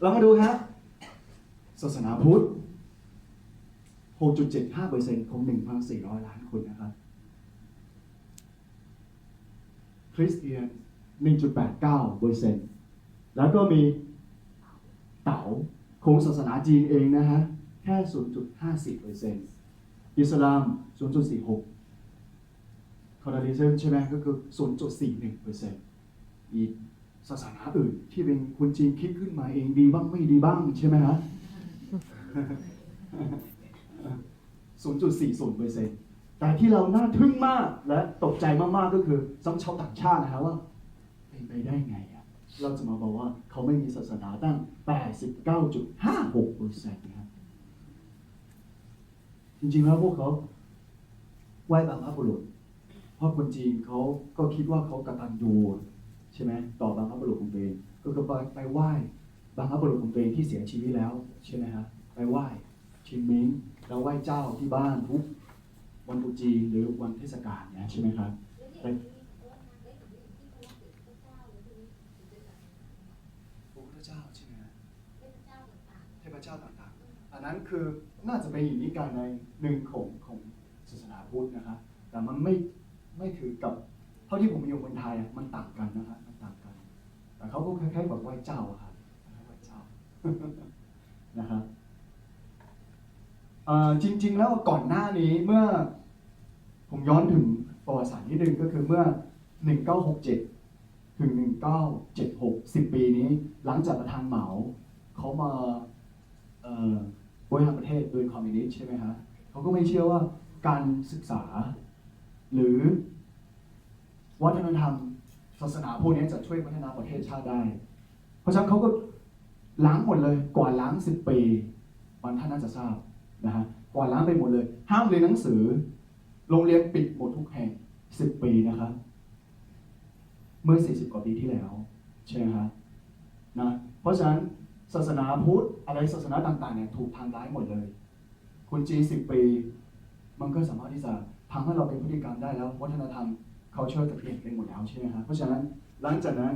เรามาดูครับศาสนาพุทธ 6.75%ของ 1,400 ล้านคนนะครับ คริสเตียน 1.89%แล้วก็มีเต๋าของศาสนาจีนเองนะฮะ แค่ 0.50%อิสลาม 0.46คอร์ดิเซึมใช่ไหมก็คือ 0.41%อีก ศาสนาอื่น ที่เป็นคนจีนคิดขึ้นมาเองดีบ้างไม่ดีบ้างใช่ไหมฮะ0.40%แต่ที่เราน่าทึ่งมากและตกใจมากๆก็คือสำหรับชาวต่างชาตินะครับว่า เป็นไปได้ไงอะเราจะมาบอกว่าเขาไม่มีศาสนาตั้ง 89.56%นะครับจริงๆแล้วพวกเขาไหว้บรรพบุรุษเพราะคนจีนเขาก็คิดว่าเขากตัญญู ใช่ไหมต่อบรรพบุรุษของตัวเองก็คือไปไปไหว้บรรพบุรุษของตัวเองที่เสียชีวิตแล้วใช่ไหมครับไปไหว้ชิมมิงแล้วไหว้เจ้าที่บ้านทุกวันตรุษจีนหรือวันเทศกาลเนี่ยใช่ไหมครับแต่พระพุทธเจ้าใช่ไหมฮะเทพเจ้าต่างๆ อันนั้นคือน่าจะเป็นอีกนิกายในหนึ่งของของศาสนาพุทธนะครับแต่มันไม่ไม่ถือกับ ท่าที่ผมอยู่คนไทยอะมันต่างกันนะครับมันต่างกัน แต่เขาก็คล้ายๆแบบไหว้เจ้าครับไหว้เจ้านะครับจริง ๆ แล้วก่อนหน้านี้เมื่อผมย้อนถึงประวัติศาสตร์นิดนึงก็คือเมื่อ 1967 ถึง 1976 10 ปีนี้ หลังจากประธานเหมาเขามาบริหารประเทศโดยคอมมิวนิสต์ใช่ไหมฮะเขาก็ไม่เชื่อว่าการศึกษาหรือ วัฒนธรรม ศาสนาพวกนี้จะช่วยพัฒนาประเทศชาติได้ เพราะฉะนั้นเขาก็ล้างหมดเลยกว่าล้าง10ปีบางท่านน่าจะทราบนะฮะกว่าล้างไปหมดเลย ห้ามเรียนหนังสือ โรงเรียนปิดหมดทุกแห่ง10ปีนะครับเมื่อ 40 กว่าปีที่แล้ว ใช่ไหมครับนะเพราะฉะนั้นศาสนาพุทธอะไรศาสนาต่างๆเนี่ยถูกทำร้ายหมดเลย คุณจีน10 ปี มันก็สามารถที่จะทำให้เราเป็นพฤติกรรมได้แล้ว วัฒนธรรม culture จะเปลี่ยนไปหมดแล้วใช่ไหมครับเพราะฉะนั้นหลังจากนั้น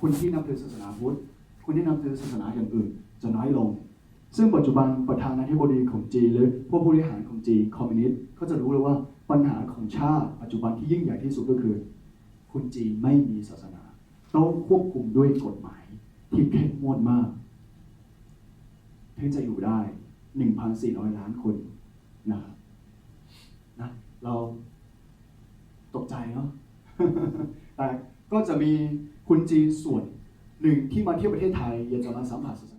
คุณที่นับถือศาสนาพุทธคุณที่นับถือศาสนาอย่างอื่นจะน้อยลง ซึ่งปัจจุบันประธานาธิบดีของจีนหรือผู้บริหารของจีนคอมมิวนิสต์ก็จะรู้เลยว่าปัญหาของชาติปัจจุบันที่ยิ่งใหญ่ที่สุดก็คือคุณจีนไม่มีศาสนา ต้องควบคุมด้วยกฎหมายที่เข้มงวดมากถึงจะอยู่ได้ 1,400 ล้านคนนะครับนะเรา ตกใจเนาะแต่ก็จะมีคุณจีนส่วนหนึ่งที่มาเที่ยวประเทศไทยอยากจะมาสัมผัสศาส